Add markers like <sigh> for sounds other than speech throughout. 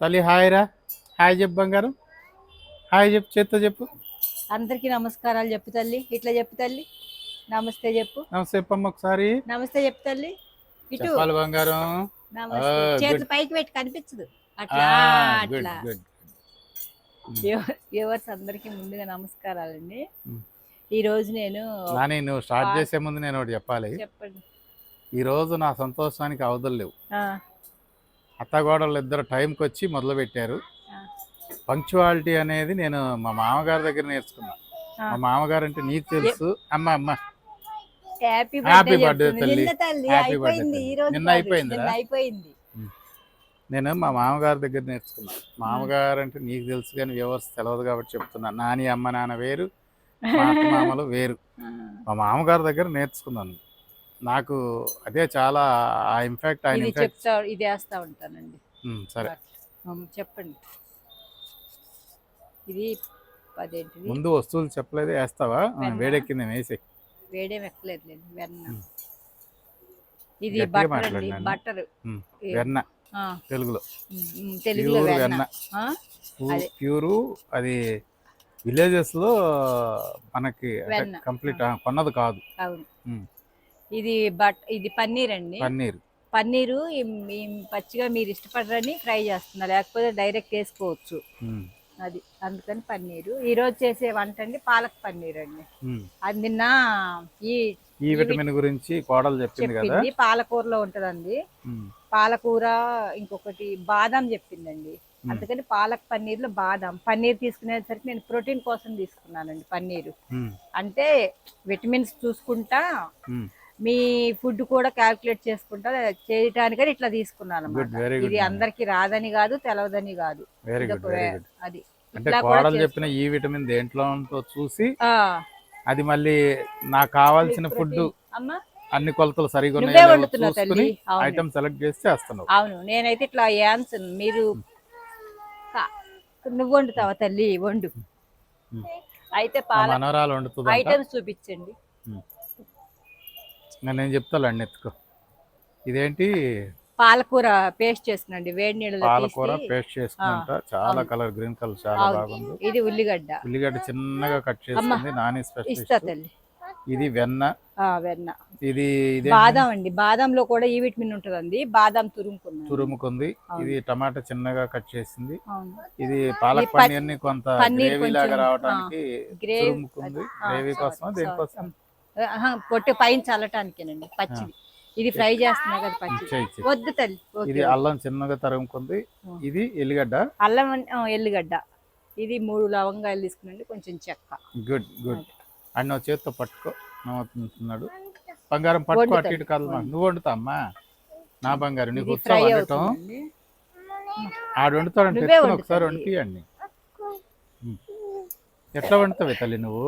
తల్లి హాయ్ రా హాయ్ చెప్పు బంగారం. హాయ్ చెప్పు చేత్తో చెప్పు. అందరికీ నమస్కారాలు చెప్పు తల్లి. ఇట్లా చెప్పు తల్లి. నమస్తే చెప్పు. నమస్తే చెప్పమ్మ ఒకసారి. నమస్తే చెప్పు తల్లి. ఇటు. చెప్పాలి బంగారం. నమస్తే. చేతులు good. పైకి పెట్టి కనిపించదు. అట్లా గుడ్ అట్లా వ్యూవర్స్ అందరికీ ముందుగా నమస్కారాలండి. Mm. ఈ రోజు నేను నాని నువ్వు స్టార్ట్. చేసే ముందు నేను ఒకటి చెప్పాలి. చెప్పండి. ఈ రోజు నా సంతోషానికి అవధులు లేవు. ఆ, అత్తగోడలు ఇద్దరు టైంకి వచ్చి మొదలు పెట్టారు ఆ. పంక్చువాలిటీ అనేది నేను మా మామగారి దగ్గర నేర్చుకున్నా. ఆ. మా మామగారు అంటే నీకు తెలుసు. అమ్మ అమ్మ. Happy birthday. తల్లి. ఈ రోజు నిన్న అయిపోయింది. నేను మా మామగారి దగ్గర నేర్చుకున్నా. మామగారు అంటే నీకు తెలుసు కానీ వ్యూవర్స్ తెలియదు కాబట్టి చెప్తున్నా. నాని అమ్మ నాన్న వేరు మా మామలు వేరు. మా మామగారి దగ్గర నేర్చుకున్నాను. నాకు అదే చాలా ఆ ఇంపాక్ట్ ఆయన ఇది ఇంపాక్ట్ చెప్తా ఇది వేస్తా ఉంటానండి. సరే. చెప్పండి. ఇది అదేంటిది ముందు వస్తువులు చెప్పలేదే వేస్తావా. వేడెక్కింది వేసి. వేడేం ఎక్కలేదులేండి వెన్న. ఇది అండి. బటర్ వెన్న. తెలుగులో. తెలుగులో వెన్న. ప్యూరు అది విలేజెస్లో మనకి. కంప్లీట్ కొన్నది కాదు. అవును. ఇది బట్ ఇది పన్నీర్. అండి పన్నీర్ పన్నీరు పచ్చిగా మీరు ఇష్టపడరని ఫ్రై చేస్తున్నారు. లేకపోతే డైరెక్ట్ వేసుకోవచ్చు. అది అందుకని పన్నీరు. ఈ రోజు చేసే వంట అండి పాలక్ పన్నీర్ అండి. అది నిన్న ఈ ఈ విటమిన్ గురించి కోడలు చెప్పింది కదా. పాలకూరలో ఉంటదండి. పాలకూర ఇంకొకటి బాదం చెప్పిందండి. అందుకని పాలక్ పన్నీర్లో బాదం. పన్నీర్ తీసుకునేసరికి నేను ప్రోటీన్ కోసం తీసుకున్నానండి పన్నీరు. అంటే విటమిన్స్ చూసుకుంటా. మీ ఫుడ్ కూడా క్యాల్కులేట్ చేసుకుంటా చేయటానికని ఇట్లా తీసుకున్నాను అన్నమాట ఇది అందరికి రాదని కాదు తెలవదని కాదు. అది. అంటే కోడలు. చెప్పిన ఈ విటమిన్ దేంట్లో ఉందో చూసి అది మళ్ళీ నాకు కావాల్సిన ఫుడ్ అన్ని కొలతలు సరిగా నువ్వే ఉన్నాయో ఐటమ్ సెలెక్ట్ చేసి చేస్తున్నావు. అవును. నేనైతే ఇట్లా యాన్సన్ మీరు నువ్వు వండుతావా తల్లి? వండు. అయితే పాల ఐటమ్స్ చూపించండి. నేను చెప్తాను ఎత్తుకో. ఇదేంటి? పాలకూర పేస్ట్ చేసుకునండి వేడి నీళ్ళలో పాలకూర పేస్ట్ చేసుకుంటా చాలా. కలర్ గ్రీన్ కలర్ చాలా. బాగుంది. ఇది ఉల్లిగడ్డ. ఉల్లిగడ్డ చిన్నగా కట్ చేసుకుంది నాని తల్లి. ఇది వెన్న. వెన్న. ఇది బాదం అండి బాదంలో కూడా ఈ విటమిన్ ఉంటుందండి బాదం తురుముకుంది. అవును. ఇది టమాటా చిన్నగా కట్ చేసింది. ఇది పాలక్ పన్నీర్ని కొంత గ్రేవీ లాగా రావడానికి తురుముకుంది. గ్రేవీ కోసం దేనికోసం పొట్టి పైన చల్లటానికేనండి పచ్చిది. ఇది ఫ్రై చేస్తున్నా కదా ఇచ్చే వద్దు తల్లి. ఇది అల్లం చిన్నగా తరుముకుంది. ఆ. ఇది ఎల్లిగడ్డ? అల్లం ఎల్లిగడ్డ. ఇది మూడు లవంగాయలు తీసుకునండి కొంచెం చెక్క. Good good. అన్న చేత్తో పట్టుకో నవ్వుతున్నాడు. బంగారం పట్టుకో. అటు ఇటు కాదు మా. నువ్వు వండుతా అమ్మా. నా బంగారం నీకు వండటం ఆడు వండుతాడంటే నువ్వే ఒకసారి ఉమ్. ఎట్లా వండుతావే తల్లి నువ్వు?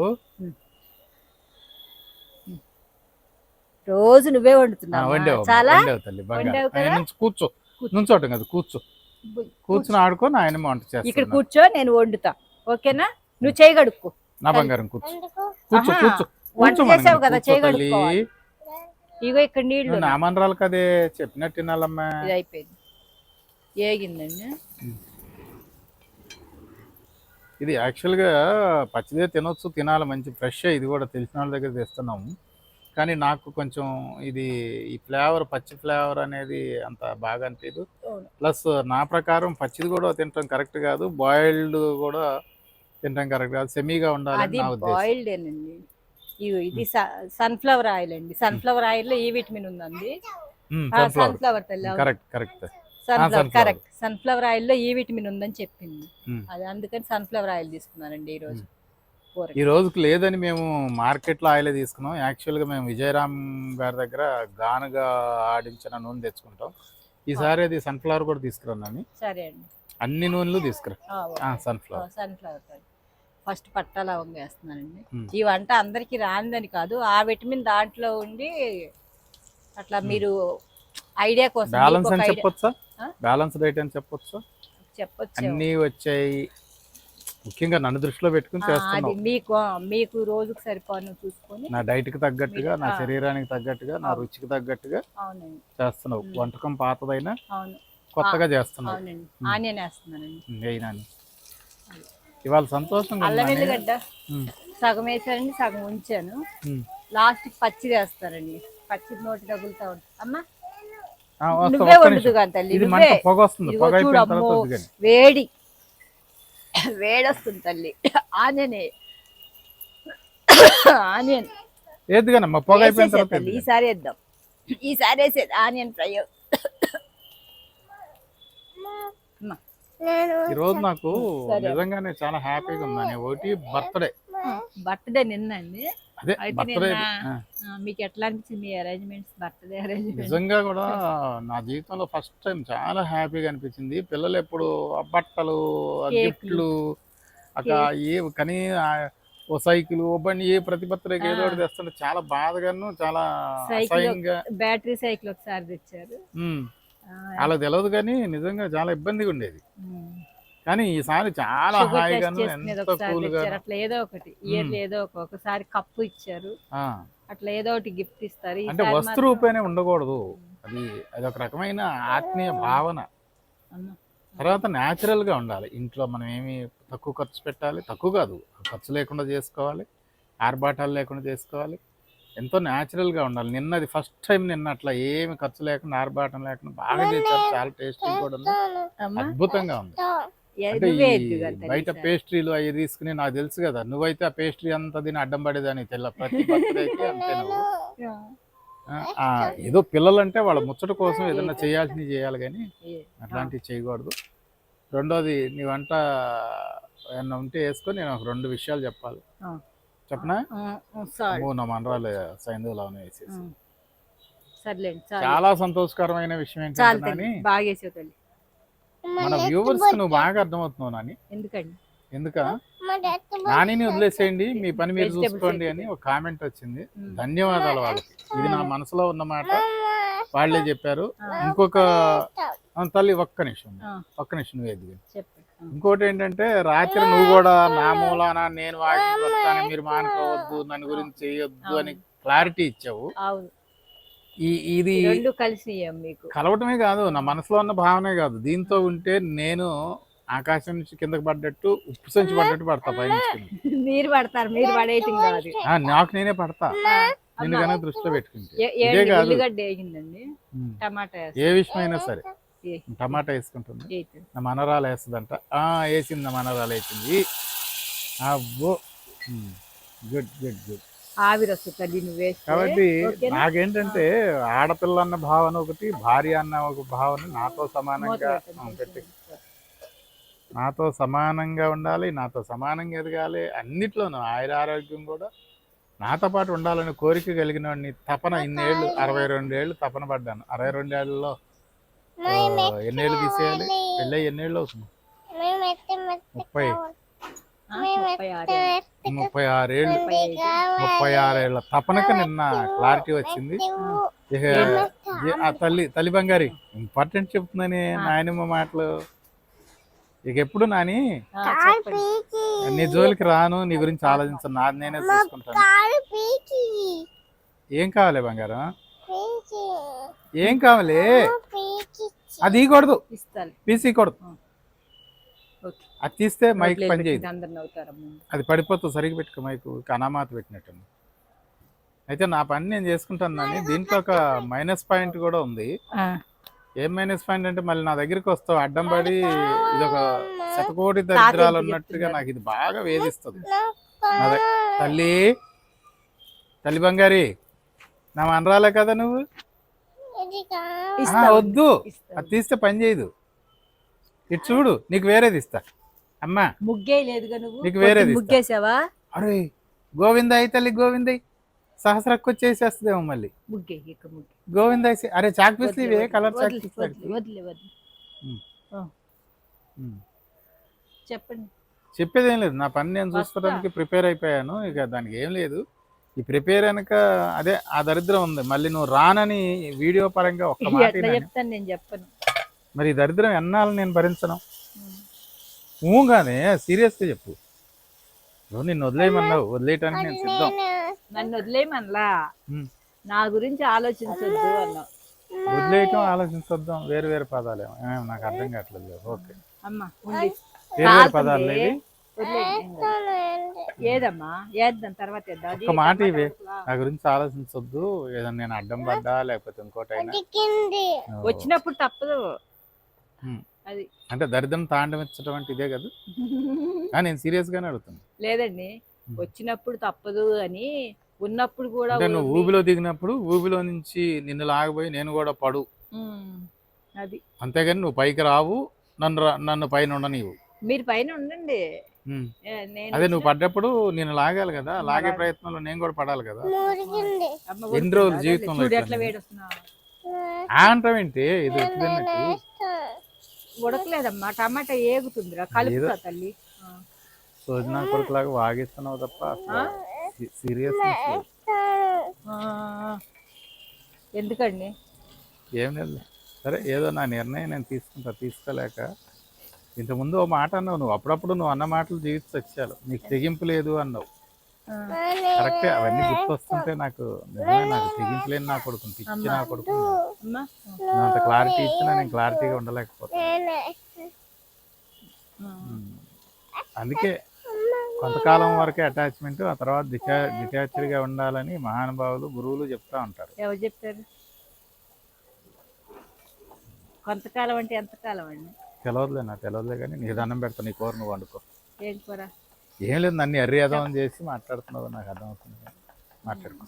రోజు నువ్వే వండుతున్నావు చాలా కూర్చో. నుంచోటం కదా కూర్చో. కూర్చుని ఆడుకొని ఆయన వంట ఇక్కడ చేస్తా కూర్చో నేను వండుతా. ఓకేనా? నువ్వు చేయగడుక్కో నా బంగారం కూర్చో. కూర్చో కూర్చో. వంట చేసావు కదా, చేయగలుగుకోవాలి. ఇగో ఇక్కడ నీళ్ళు నా మనరాలు కదే చెప్పినట్టు వినాలమ్మా. ఇది అయిపోయింది. ఏగిందండి? ఇది యాక్చువల్గా పచ్చిదే తినొచ్చు తినాలి మంచి ఫ్రెష్ ఇది కూడా తెలిసిన వాళ్ళ దగ్గర తెస్తున్నాము. కానీ నాకు కొంచెం ఇది ఈ ఫ్లేవర్ పచ్చి ఫ్లేవర్ అనేది అంత బాగా అనిపించదు. ప్లస్ నా ప్రకారం పచ్చిది కూడా తినటం కరెక్ట్ కాదు. బాయిల్డ్ కూడా తినటం కరెక్ట్ కాదు. సెమీగా ఉద్దేశం. బాయిల్డ్ ఇది సన్ఫ్లవర్ ఆయిల్ అండి. సన్ఫ్లవర్ ఆయిల్లో ఈ విటమిన్ ఉందండి. సన్ఫ్లవర్. తల్లి correct correct. Sunflower. Correct. Sunflower ఆయిల్లో ఈ విటమిన్ ఉందని చెప్పింది. అది అందుకని సన్ఫ్లవర్ ఆయిల్ తీసుకున్నానండి ఈ రోజు. ఈ రోజుకి లేదని మేము మార్కెట్లో ఆయిలే తీసుకున్నాం. యాక్చువల్గా మేము విజయరామ్ గారి దగ్గర గానుగా ఆడించిన నూనె తెచ్చుకుంటాం. ఈసారి అది సన్ఫ్లవర్ కూడా తీసుకురాను సరే అండి. అన్ని నూనెలు తీసుకురా. సన్ఫ్లవర్. సన్ఫ్లవర్ ఫస్ట్ పట్టా లవంగా వేస్తున్నానండి. ఈ వంట అందరికి రానిదని కాదు ఆ విటమిన్ దాంట్లో ఉండి అట్లా మీరు ఐడియా కోసం బ్యాలెన్స్ అని చెప్పొచ్చా? బ్యాలెన్స్ డైట్ అని చెప్పొచ్చా? చెప్పొచ్చు అన్నీ వచ్చాయి. ముఖ్యంగా నన్ను దృష్టిలో పెట్టుకుని చేస్తున్నావు. మీకు మీకు రోజుకు సరిపోను చూసుకొని. నా డైట్కి తగ్గట్టుగా నా. శరీరానికి తగ్గట్టుగా నా. రుచికి తగ్గట్టుగా చేస్తున్నావు. వంటకం పాతదైనా కొత్తగా చేస్తున్నావు. అవునండి. ఆనియన్ వేస్తున్నానండి. అయినాని ఇవాళ సంతోషంగా అల్లం వెల్లిగడ్డ. సగం వేసానండి సగం ఉంచాను. లాస్ట్ పచ్చి వేస్తానండి. పచ్చి నోటి తగులుతా ఉంటుంది అమ్మా నువ్వే వండుతూ తల్లి. వేడి. వేడొస్తుంది తల్లి. ఆనియనే. ఆనియన్. ఏది కానీ పొగ అయిపోయిన తర్వాత ఈసారి వేద్దాం ఈసారి వేసేది ఆనియన్ ఫ్రై. రోజు నాకు. నిజంగానే చాలా హ్యాపీగా ఉందని ఒకటి బర్త్డే. బర్త్డే నిన్న అండి అదే బర్త్డే మీకు ఎట్లా అనిపించింది మీ అరేంజ్మెంట్స్ బర్త్డే అరేంజ్మెంట్ నిజంగా కూడా నా జీవితంలో ఫస్ట్ టైం చాలా హ్యాపీగా అనిపించింది. పిల్లలు ఎప్పుడు ఆ బట్టలు. గిఫ్ట్లు అక్క ఏ కనీ ఓ సైకిల్ ఓ బండి ఏ ప్రతి బర్త్డేకి ఏదో ఒకటి తెస్తుంటే చాలా బాధగాను చాలా బ్యాటరీ సైకిల్ ఒకసారి తెచ్చారు. అలా తెలియదు కానీ నిజంగా చాలా ఇబ్బందిగా ఉండేది. కానీ ఈసారి చాలా హాయిగాను ఎంత కూల్గా తెచ్చారు. అట్లా ఏదో ఒకటి. ఇయర్లీ ఏదో ఒక ఒకసారి కప్పు ఇచ్చారు. అట్లా ఏదో ఒకటి గిఫ్ట్ ఇస్తారు. అంటే వస్తు రూపేనే ఉండకూడదు. అది అది ఒక రకమైన ఆత్మీయ భావన. తర్వాత natural గా ఉండాలి. ఇంట్లో మనం ఏమి తక్కువ ఖర్చు పెట్టాలి. తక్కువ కాదు. ఖర్చు లేకుండా చేసుకోవాలి. ఆర్భాటాలు లేకుండా చేసుకోవాలి. ఎంతో natural గా ఉండాలి. నిన్నది ఫస్ట్ టైం నిన్న అట్లా ఏమి ఖర్చు లేకుండా ఆర్భాటం లేకుండా బాగా చేశారు. చాలా టేస్టీ కూడా ఉంది. అద్భుతంగా ఉంది. బయట. పేస్ట్రీలు అవి తీసుకుని నాకు తెలుసు కదా నువ్వైతే ఆ పేస్ట్రీ అంతా దీని అడ్డం పడేదాన్ని తెల్ల ప్రతి బర్త్డేకి <laughs> అంతే నువ్వు. ఆ, ఆ, ఏదో పిల్లలంటే వాళ్ళ ముచ్చట కోసం ఏదైనా చేయాల్సినవి చేయాలి. కానీ అట్లాంటివి చేయకూడదు. రెండోది నీ వంట ఏమన్నా ఉంటే వేసుకొని నేను ఒక రెండు విషయాలు చెప్పాలి. ఆ. చెప్పనా? మూడు మనరాలు సైంధువులోనే వేసేసి. ఆ. సర్లేండి చాలు చాలా సంతోషకరమైన విషయం ఏంటంటే తల్లి నాని, బాగా వేసావు తల్లి మన వ్యూవర్స్ నువ్వు బాగా అర్థమవుతున్నావు నాని. ఎందుకండి? ఎందుక? నానిని వదిలేసేయండి మీ పని మీరు చూసుకోండి అని ఒక కామెంట్ వచ్చింది. ధన్యవాదాలు వాళ్ళకి. ఇది నా మనసులో ఉన్న మాట. వాళ్ళే చెప్పారు. ఇంకొక ఆ, తల్లి ఒక్క నిమిషం. ఒక్క నిమిషం నువ్వు ఎదిగి. ఇంకోటి ఏంటంటే రాత్రి నువ్వు కూడా నా మూలాన నేను వస్తాను మీరు మానుకోవద్దు నన్ను గురించి చేయొద్దు అని క్లారిటీ ఇచ్చావు. అవును. ఈ ఇది రెండు కలిసి మీకు. కలవటమే కాదు నా మనసులో ఉన్న భావనే కాదు. దీంతో ఉంటే నేను ఆకాశం నుంచి కిందకి పడ్డట్టు ఉప్పు సంచి పడ్డట్టు పడతా పైన <laughs> మీరు పడతారు మీరు పడేయటం కాదు. నాకు నేనే పడతా. అమ్మా. కనుక దృష్టిలో పెట్టుకుంటే. ఏ-. టమాటా విషయమైనా సరే. టమాటా వేసుకుంటుంది. నా మనరాలు వేస్తుందంట. ఆ వేసింది నా మనరాలు వేసింది. అబ్బో. Good good good. ఆవిరి వస్తుంది తల్లి నువ్వు కాబట్టి? నాకేంటంటే ఆడపిల్ల అన్న భావన ఒకటి భార్య అన్న ఒక భావన నాతో సమానంగా పెట్టి. నాతో సమానంగా ఉండాలి నాతో సమానంగా ఎదగాలి అన్నిట్లోనూ ఆయుర ఆరోగ్యం కూడా నాతో పాటు ఉండాలని కోరిక కలిగిన వాడిని తపన ఇన్నేళ్ళు అరవై రెండేళ్ళు తపన పడ్డాను. అరవై రెండేళ్ళలో ఆ, ఎన్నేళ్ళు తీసేయాలి? పెళ్ళి ఎన్నేళ్ళు అవుతుంది? ముప్పై. ముప్పై ఆరు ముప్పై ఆరేళ్ళు. ముప్పై ఆరేళ్ళ తపనకు నిన్న క్లారిటీ వచ్చింది. ఇక ఏ- ఆ తల్లి తల్లి బంగారి ఇంపార్టెంట్ చెప్తుందని నాయనమ్మ మాటలు. ఇక ఎప్పుడు నాని? నీ జోలికి రాను నీ గురించి ఆలోచించను. నాది నేనే చూసుకుంటాను. ఏం కావాలి బంగారం? ఏం కావాలి? అది ఇవ్వకూడదు పీసీకూడదు. ఓకే అది తీస్తే మైక్ పని చేయదు. అది పడిపోతుంది సరిగ్గా పెట్టుకో మైకు అనామాత పెట్టినట్టు అయితే నా పని నేను చేసుకుంటాను దీంట్లో ఒక మైనస్ పాయింట్ కూడా ఉంది. ఏం మైనస్ పాయింట్ అంటే మళ్ళీ నా దగ్గరికి వస్తావు అడ్డం పడి ఇది ఒక శతకోటి దరిద్రాలు అన్నట్టుగా నాకు ఇది బాగా వేధిస్తుంది. తల్లి తల్లి బంగారి నా మనరాలే కదా నువ్వు. వద్దు. అది తీస్తే పని చేయదు. ఇటు చూడు నీకు వేరేది ఇస్తా. అమ్మా. ముగ్గే లేదుగా నువ్వు? నీకు వేరేది. ముగ్గేసావా? అరే గోవిందయ్య తల్లి గోవిందయ్య సహస్రక్కు వచ్చేసేస్తుందేమో మళ్ళీ. ముగ్గే ఇక ముగ్గే. గోవిందయ్య అరే చాక్ పీస్లు ఇవే కలర్ చాక్ వదిలే. చెప్పండి. చెప్పేది ఏం లేదు నా పని నేను చూసుకోవడానికి ప్రిపేర్ అయిపోయాను ఇక దానికి ఏం లేదు. ఈ ప్రిపేర్ వెనక అదే ఆ దరిద్రం ఉంది. మళ్ళీ నువ్వు రానని వీడియో పరంగా ఒక్క మాట. చెప్తాను నేను చెప్పను. మరి ఈ దరిద్రం ఎన్నాళ్ళు నేను భరించను? ఊగానే సీరియస్గా చెప్పు. నువ్వు నిన్ను వదిలేయమన్నావు వదిలేయటానికి నేను సిద్ధం. నన్ను వదిలేయమనలా. నా గురించి ఆలోచించొద్దు అన్నావు. వదిలేయటం ఆలోచించొద్దాం వేరు వేరు పదాలు ఏమో. ఏమేం నాకు అర్థం కావట్లేదు ఓకే. అమ్మ ఉంది వేరు వేరు పదాలు వదిలేయండి. ఏదమ్మా? వేద్దాం తర్వాత ఒక్క మాట ఇవే. నా గురించి ఆలోచించొద్దు. ఏదైనా నేను అడ్డం పడ్డా లేకపోతే ఇంకోటైనా. వచ్చినప్పుడు తప్పదు. అది. అంటే దరిద్రం తాండవించడం అంటే ఇదే కదా? <laughs> నేను సీరియస్ గానే అడుగుతాను లేదండి. వచ్చినప్పుడు తప్పదు అని ఉన్నప్పుడు కూడా అంటే నువ్వు. ఊబిలో దిగినప్పుడు ఊబిలో నుంచి నిన్ను లాగబోయి నేను కూడా పడు. అది. అంతేగాని నువ్వు పైకి రావు నన్ను నన్ను పైన ఉండనివ్వు. మీరు పైన ఉండండి. నేను అదే నువ్వు పడ్డప్పుడు నేను లాగాలి కదా? లాగే. ప్రయత్నంలో నేను కూడా పడాలి కదా? ఎన్ని రోజులు? జీవితంలో నేను? ఆ అంటావేంటి ఇది ఉడకలేదమ్మా. టమాటా ఏగుతుందిరా కలుపుతా తల్లి. సోజనా కొడుకులాగా వాగిస్తున్నావు తప్ప సీరియస్నెస్ ఆ. ఎందుకండి? ఏం లేదు. సరే ఏదో నా నిర్ణయం నేను తీసుకుంటా తీసుకోలేక. ఇంతకుముందు ఓ మాట అన్నావు నువ్వు. అప్పుడప్పుడు నువ్వు అన్న మాటలు జీవిత సత్యాలు నీకు తెగింపు లేదు అన్నావు. కరెక్టే అవన్నీ గుర్తొస్తుంటే నాకు నిజమే నాకు తెగింపు లేని నా కొడుకు పిచ్చి నా కొడుకు. అంత క్లారిటీ ఇచ్చినా నేను క్లారిటీగా ఉండలేకపోతాను. అందుకే కొంతకాలం వరకే అటాచ్మెంట్ ఆ తర్వాత డిటా డిటాచ్డ్గా ఉండాలని మహానుభావులు గురువులు చెప్తా ఉంటారు. ఎవరు చెప్పారు కొంతకాలం అంటే ఎంతకాలం అండి? తెలియదులే నాకు తెలియదులే కానీ నీ దండం పెడతా నీ కూర నువ్వు వండుకో. ఏం కూర? ఏం లేదు నన్ను ఎర్రేదం చేసి మాట్లాడుతున్నావు నాకు అర్థమవుతుంది. మాట్లాడుకో.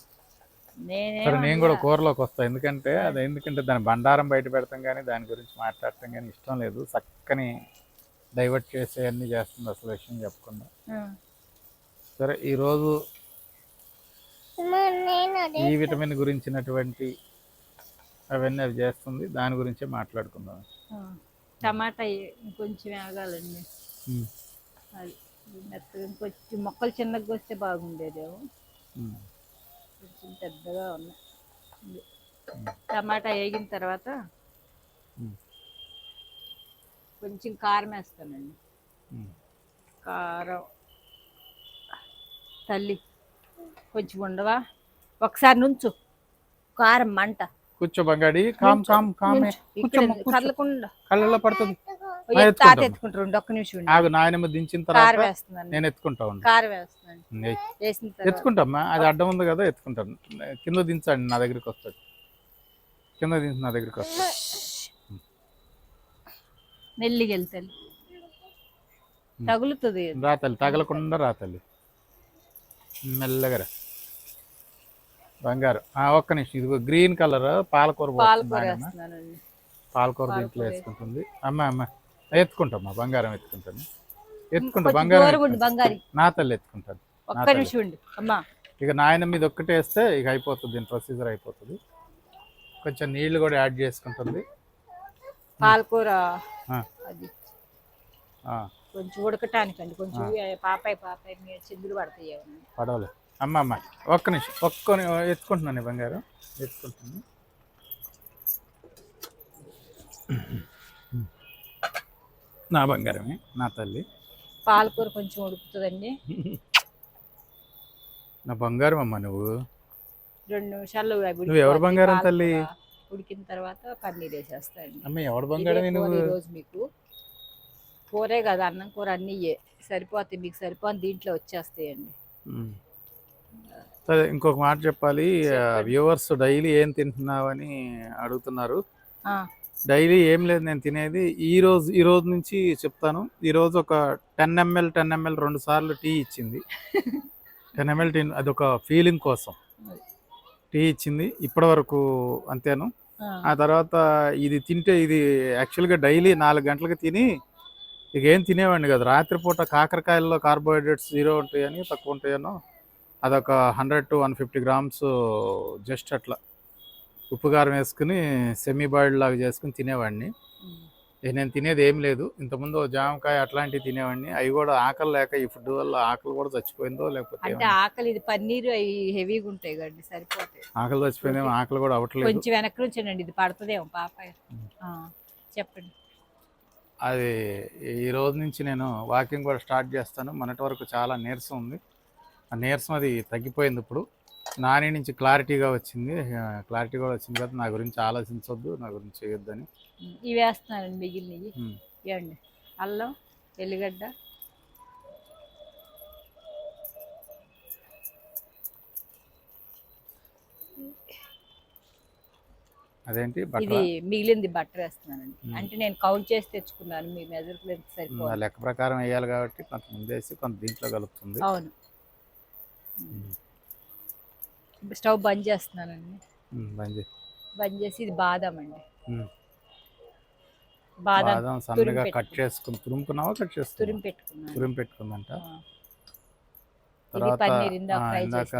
నేనే సరే నేను కూడా కూరలోకి వస్తా. ఎందుకంటే అది ఎందుకంటే దాని బండారం బయట పెడతాం కానీ దాని గురించి మాట్లాడటం కానీ ఇష్టం లేదు. చక్కని డైవర్ట్ చేసే అన్ని చేస్తుంది అసలు విషయం చెప్పకుండా. సరే ఈరోజు ఈ విటమిన్ గురించినటువంటి అవన్నీ అవి చేస్తుంది. దాని గురించే మాట్లాడుకుందాం. టమాటా వేగాలండి ఉమ్, అది. మెత్తగా మొక్కలు చిన్నగా వస్తే బాగుండేదేమో. కొంచెం పెద్దగా ఉన్నాయి. టమాటా వేగిన తర్వాత కొంచెం కారం వేస్తానండి. కారం. తల్లి కొంచెం ఉండవా? ఒకసారి నుంచు. కారం మంట. కూర్చో బంగాడి. కామ్. కదలకుండా. కళ్ళల్లో పడుతుంది. తాత ఎత్తుకుంటాను. ఎత్తుకుంటారు. ఒక్క నిమిషం ఉండు. ఆగు నాయనమ్మ దించిన తర్వాత నేను ఎత్తుకుంటా కారం వేస్తున్నాను ఎత్తుకుంటామ్మా? అది అడ్డం ఉంది కదా ఎత్తుకుంటాను. కింద దించండి నా దగ్గరికి వస్తాడు. కింద దించి నా దగ్గరికి వస్తాడు. మెల్లిగా వెళ్తాను తగులుతుంది. తగలకుండా రా తల్లి. మెల్లగా బంగారు. ఆ, ఒక్క నిమిషం. ఇదిగో గ్రీన్ కలర్ పాలకూర పాలకూర దీంట్లో వేసుకుంటుంది. అమ్మ అమ్మ. ఎత్తుకుంటామ్మా బంగారం ఎత్తుకుంటాను. ఎత్తుకుంటా బంగారం ఎత్తుకుంటా. నా తల్లి ఎత్తుకుంటాను ఇక నాయన మీద ఒక్కటే వేస్తే ఇక అయిపోతుంది దీని ప్రొసీజర్ అయిపోతుంది. కొంచెం నీళ్ళు కూడా యాడ్ చేసుకుంటుంది. పాలకూర అది. కొంచెం ఉడకటానికండి కొంచెం పాపాయి పాపాయి మీద చిందులు పడతాయి ఏమన్నా. పడవలే అమ్మ అమ్మ ఒక్క నిమిషం ఒక్క ఎత్తుకుంటున్నాను బంగారం ఎత్తుకుంటున్నాను. నా బంగారమే నా తల్లి. పాలకూర కొంచెం ఉడుకుతుందండి. నా బంగారం అమ్మ నువ్వు. రెండు నిమిషాల్లో నువ్వు ఎవరు. బంగారం తల్లి? ఉడికిన తర్వాత పన్నీర్ వేసేస్తాండి అమ్మ బంగారమే కూర నువ్వు? ఈరోజు మీకు. కూరే కదా అన్నం కూర అన్నీ ఇయ్యే. సరిపోతాయి మీకు సరిపోని దీంట్లో వచ్చేస్తాయండి. సరే ఇంకొక మాట చెప్పాలి. వ్యూవర్స్ డైలీ ఏం తింటున్నావని అడుగుతున్నారు. డైలీ ఏం లేదు నేను తినేది. ఈ రోజు ఈ రోజు నుంచి చెప్తాను. ఈ రోజు ఒక టెన్ ఎంఎల్ టెన్ ఎంఎల్ రెండు సార్లు టీ ఇచ్చింది. <laughs> టెన్ ఎంఎల్ టీ అదొక ఫీలింగ్ కోసం. టీ ఇచ్చింది. ఇప్పటి వరకు అంతేను. ఆ, ఆ తర్వాత ఇది తింటే ఇది యాక్చువల్గా డైలీ నాలుగు గంటలకు తిని ఇక ఏం తినేవాడిని కదా. రాత్రిపూట కాకరకాయల్లో కార్బోహైడ్రేట్స్ జీరో ఉంటాయని తక్కువ ఉంటాయనో అదొక hundred to one fifty grams just అట్లా. ఉప్పు కారం వేసుకుని సెమీ బాయిల్డ్ లాగా చేసుకుని తినేవాడిని. నేను తినేది ఏం లేదు. ఇంతకుముందు జామకాయ అట్లాంటివి తినేవాడిని. అవి కూడా ఆకలి లేక ఈ ఫుడ్ వల్ల ఆకలి కూడా చచ్చిపోయిందో లేకపోతే అంటే. ఆకలి ఇది పన్నీర్ అవి హెవీగా ఉంటాయి కదండి సరిపోతాయి. ఆకలి చచ్చిపోయిందేమో ఆకలి కూడా అవ్వట్లేదు. కొంచెం వెనక్కి నుంచండి ఇది పడుతుందేమో పాప. చెప్పండి. అది ఈ రోజు నుంచి నేను వాకింగ్ కూడా స్టార్ట్ చేస్తాను. మొన్నటి వరకు చాలా నీరసం ఉంది. ఆ నీరసం అది తగ్గిపోయింది ఇప్పుడు. నాని నుంచి క్లారిటీగా వచ్చింది. క్లారిటీ కూడా వచ్చింది కదా నా గురించి ఆలోచించొద్దు నా గురించి చేయొద్దని. ఇవి వేస్తున్నానండి మిగిలినవి. ఇవ్వండి. అల్లం ఎల్లిగడ్డ. అదేంటి? ఇది మిగిలింది బట్టర్ వేస్తున్నానండి. అంటే నేను కౌంట్ చేసి తెచ్చుకున్నాను మీ మెజర్మెంట్ లెక్క ప్రకారం వేయాలి కాబట్టి కొంత ముందేసి కొంత దీంట్లో కలుపుతుంది. అవును. స్టవ్ బంద్ చేస్తున్నానండి. బంద్ బంద్ చేసి ఇది బాదం అండి. బాదం సన్నగా కట్ చేసుకుని తురుముకున్నావా కట్ చేసుకున్నావా? తురిమి పెట్టుకున్నాను తురిమి పెట్టుకుందంట. తర్వాత ఇందాక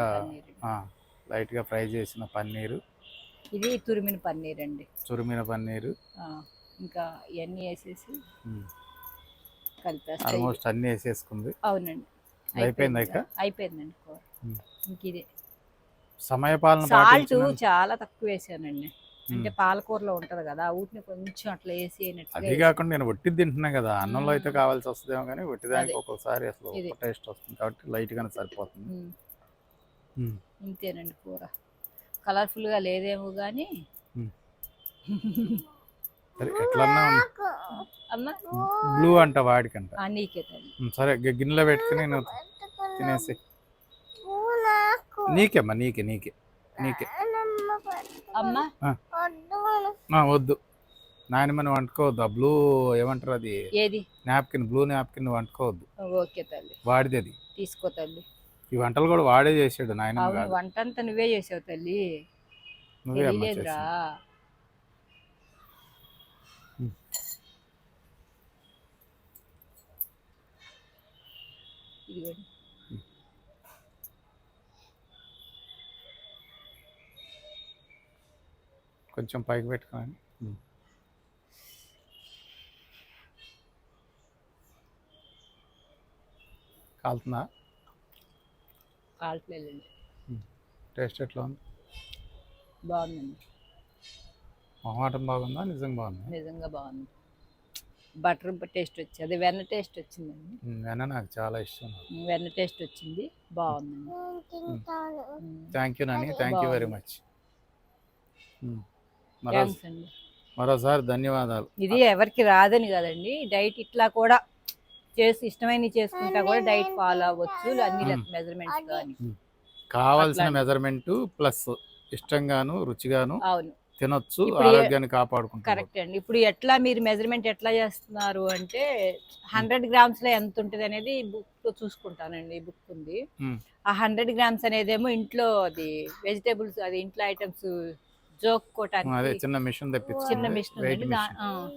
లైట్గా ఫ్రై చేసిన పన్నీరు. ఇది తురిమిన పన్నీర్ అండి. తురిమిన పన్నీరు. ఇంకా ఇవన్నీ వేసేసి ఉమ్. కలిపేస్తాయి ఆల్మోస్ట్ అన్నీ వేసేసుకుంది. అవునండి. అయిపోయిందా? అయిపోయిందండి కూర. ఇంక ఇదే. సమయపాలన సాల్ట్ చాలా తక్కువ వేసానండి. అంటే. పాలకూరలో ఉంటది కదా ఊటిని కొంచెం అట్లా వేసి అది కాకుండా నేను ఒట్టి తింటున్నా కదా అన్నంలో అయితే. కావాల్సి వస్తుందేమో కానీ ఒట్టి దానికి. ఒక్కొక్కసారి అసలు టేస్ట్ వస్తుంది కాబట్టి లైట్ గానే సరిపోతుంది. ఇంతేనండి కూర. కలర్ఫుల్గా లేదేమో కానీ <laughs> ఎట్లన్నా బ్లూ అంట వాడికంట. నీకే సరే గిన్నెలో పెట్టుకుని నేను తినేసి. నీకేమ్మా నీకే నీకే నీకే. అమ్మ? వద్దు. నాయనమ్మ నువ్వు వండుకోవద్దు. ఆ బ్లూ ఏమంటారు అది? ఏది? నాప్కిన్ బ్లూ నాప్కిన్ వండుకోవద్దు. ఓకే తల్లి. వాడిది అది. తీసుకో తల్లి. ఈ వంటలు కూడా వాడే చేసాడు కాదు వంట అంతా నువ్వే చేసావు తల్లి. నువ్వే. ఇదిగోండి. కొంచెం పైకి పెట్టుకోండి కాలుతుందా? కాల్పులేండి టేస్ట్ ఎట్లా ఉంది? బాగుందండి. మొహమాటం బాగుందా? నిజంగా బాగుందా? నిజంగా బాగుంది. బటర్ టేస్ట్ వచ్చింది అది వెన్న టేస్ట్ వచ్చిందండి. వెన్న నాకు చాలా ఇష్టం వెన్న టేస్ట్ వచ్చింది. బాగుందండి. Thank you Nani thank you very much. మరోసారి ధన్యవాదాలు. ఇది ఎవరికి రాదని కదండి. డైట్ ఇట్లా కూడా చేసి ఇష్టమైన చేసుకుంటా కూడా డైట్ ఫాలో అవ్వచ్చు. అన్ని. మెజర్మెంట్స్ కానీ. కావాల్సిన మెజర్మెంట్ ప్లస్ ఇష్టంగాను రుచిగాను అవును. తినొచ్చు ఆరోగ్యాన్ని కాపాడుకుంటారు కరెక్ట్ అండి. ఇప్పుడు ఎట్లా మీరు మెజర్మెంట్ ఎట్లా చేస్తున్నారు అంటే హండ్రెడ్ గ్రామ్స్లో ఎంత ఉంటుంది అనేది బుక్లో చూసుకుంటానండి బుక్ ఉంది. ఆ హండ్రెడ్ గ్రామ్స్ అనేదేమో ఇంట్లో అది వెజిటేబుల్స్ అది ఇంట్లో ఐటమ్స్ అదే జోక్కోటానికి చిన్న మిషన్ చిన్న మిషన్ ఉంది.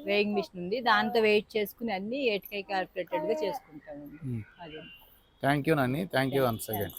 వేయింగ్ మిషన్ ఉంది. దాంతో వెయిట్ చేసుకుని అన్ని ఎయిట్ కై క్యాల్కులేటెడ్గా. అదే. Thank you Nani thank you once again